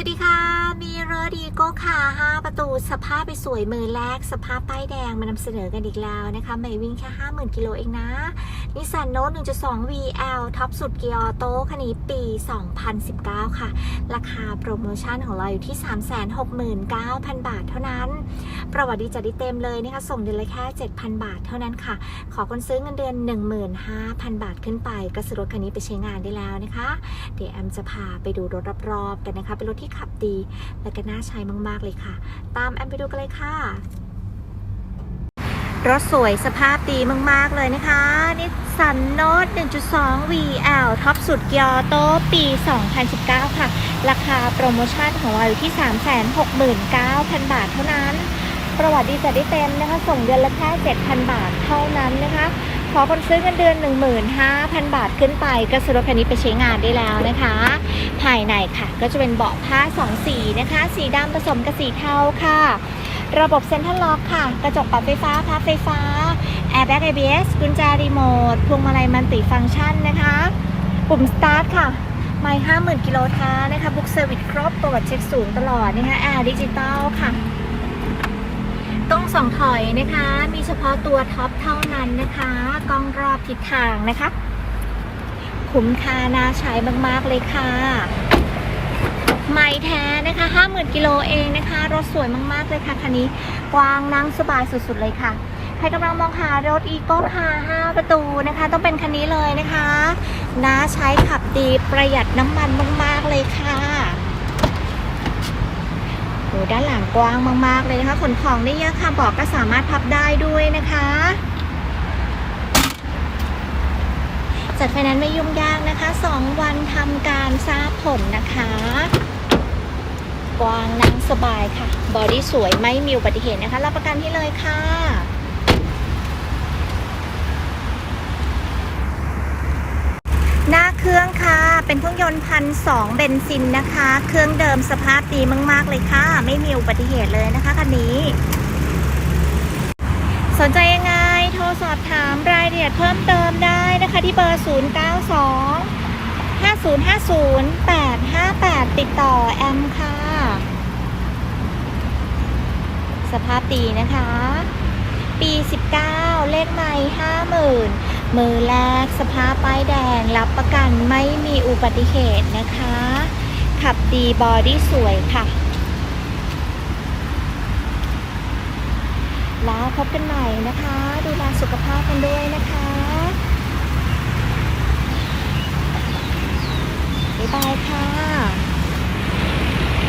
วัสดีค่ะ มีรถดีโก้ค่ะ5ประตูสภาพไปสวยมือแรก สภาพป้ายแดงมานำเสนอกันอีกแล้วนะคะไม่วิ่งแค่ 50,000 กิโลเองนะนิสสันโนต1.2 VL ท็อปสุดเกียร์ออโต้คันนี้ปี 2019 ค่ะ ราคาโปรโมชั่นของเราอยู่ที่ 369,000 บาทเท่านั้น ประวัติดีจัดด้เต็มเลยนะคะ ส่งเดือนละแค่ 7,000 บาทเท่านั้นค่ะ ขอคนซื้อเงินเดือน 15,000 บาทขึ้นไปก็ซื้อรถคันนี้ไปใช้งานได้แล้วนะคะ เดี๋ยวแอมจะพาไปดูรถรอบๆกันนะคะ เป็นรถที่ขับดีและก็น่าใช้มากๆเลยค่ะ ตามแอมไปดูกันเลยค่ะ รถสวยสภาพดีมาก ๆ เลยนะคะนิสสันโนต1.2 VL ท็อปสุดเกียร์โต้ปี 2019 ค่ะ ราคาโปรโมชั่นของเราอยู่ที่ 369,000 บาทเท่านั้น ประวัติดีจัดได้เต็มนะคะ ส่งเดือนละแค่7,000 บาทเท่านั้นนะคะ ขอคนซื้อเงินเดือน 15,000 บาทขึ้นไป ก็ซื้อรถคันนี้ไปใช้งานได้แล้วนะคะ ภายในค่ะก็จะเป็นเบาะผ้าสองสีนะคะ สีดำผสมกับสีเทาค่ะ ระบบเซ็นทรัลล็อกค่ะ กระจกปรับไฟฟ้าพับไฟฟ้าแอร์แบ็ก ABS กุญแจรีโมทพวงมาลัยมัลติฟังก์ชันนะคะปุ่มสตาร์ทค่ะไม่ห้าหมื่นกิโลท้านะคะ บุ๊กเซอร์วิสครบปรวัติเช็คศูนย์ตลอดนะคะแอร์ดิจิตอลค่ะ สองถอยนะคะ มีเฉพาะตัวท็อปเท่านั้นนะคะกล้องรอบทิศทางนะคะ คุ้มค่าน่าใช้มากๆเลยค่ะ ไม่แท้นะคะ 50,000กิโลเองนะคะ รถสวยมากๆเลยค่ะคันนี้กว้างนั่งสบายสุดๆเลยค่ะใครกำลังมองหารถอีโก้คา5ประตูนะคะ ต้องเป็นคันนี้เลยนะคะน่าใช้ขับดีประหยัดน้ำมันมากๆเลยค่ะ โหด้านหลังกว้างมาก ๆ เลยนะคะ ขนของได้เยอะค่ะ บอกก็สามารถพับได้ด้วยนะคะ จัดไฟแนนซ์ไม่ยุ่งยากนะคะ 2 วันทำการทราบผลนะคะ กว้างนั่งสบายค่ะ บอดี้สวยไม่มีอุบัติเหตุนะคะ รับประกันให้เลยค่ะ หน้าเครื่องค่ะ เป็นเครื่องยนต์พันสองเบนซินนะคะ เครื่องเดิมสภาพดีมาก ๆ เลยค่ะ ไม่มีอุบัติเหตุเลยนะคะคันนี้ สนใจยังไง โทรสอบถามรายละเอียดเพิ่มเติมได้นะคะ ที่เบอร์ 092 5050 858 ติดต่อแอมค่ะ สภาพดีนะคะ ปี 19 เลขไม่50,000 มือแรกสภาพป้ายแดง รับประกันไม่มีอุบัติเหตุนะคะ ขับดีบอดี้สวยค่ะ แล้วพบกันใหม่นะคะ ดูแลสุขภาพกันด้วยนะคะ บ๊ายบายค่ะ